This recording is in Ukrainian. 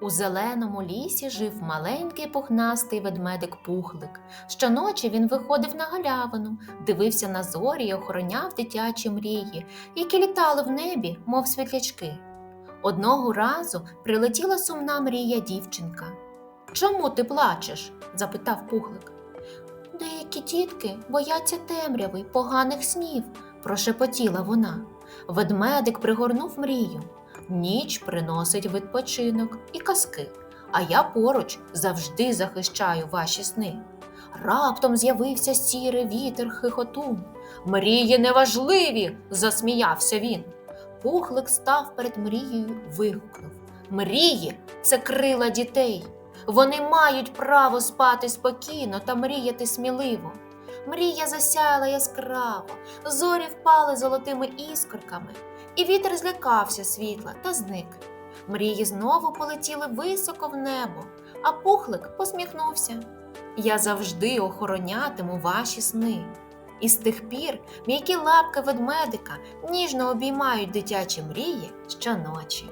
У зеленому лісі жив маленький пухнастий ведмедик Пухлик. Щоночі він виходив на галявину, дивився на зорі й охороняв дитячі мрії, які літали в небі, мов світлячки. Одного разу прилетіла сумна мрія дівчинка. Чому ти плачеш? запитав Пухлик. Деякі дітки бояться темряви поганих снів, прошепотіла вона. Ведмедик пригорнув мрію. Ніч приносить відпочинок і казки, а я поруч завжди захищаю ваші сни. Раптом з'явився сірий вітер хихотун. Мрії неважливі, засміявся він. Пухлик став перед мрією, вигукнув: Мрії це крила дітей. Вони мають право спати спокійно та мріяти сміливо. Мрія засяяла яскраво, зорі впали золотими іскорками, і вітер злякався світла та зник. Мрії знову полетіли високо в небо, а пухлик посміхнувся. Я завжди охоронятиму ваші сни. І з тих пір м'які лапки ведмедика ніжно обіймають дитячі мрії щоночі.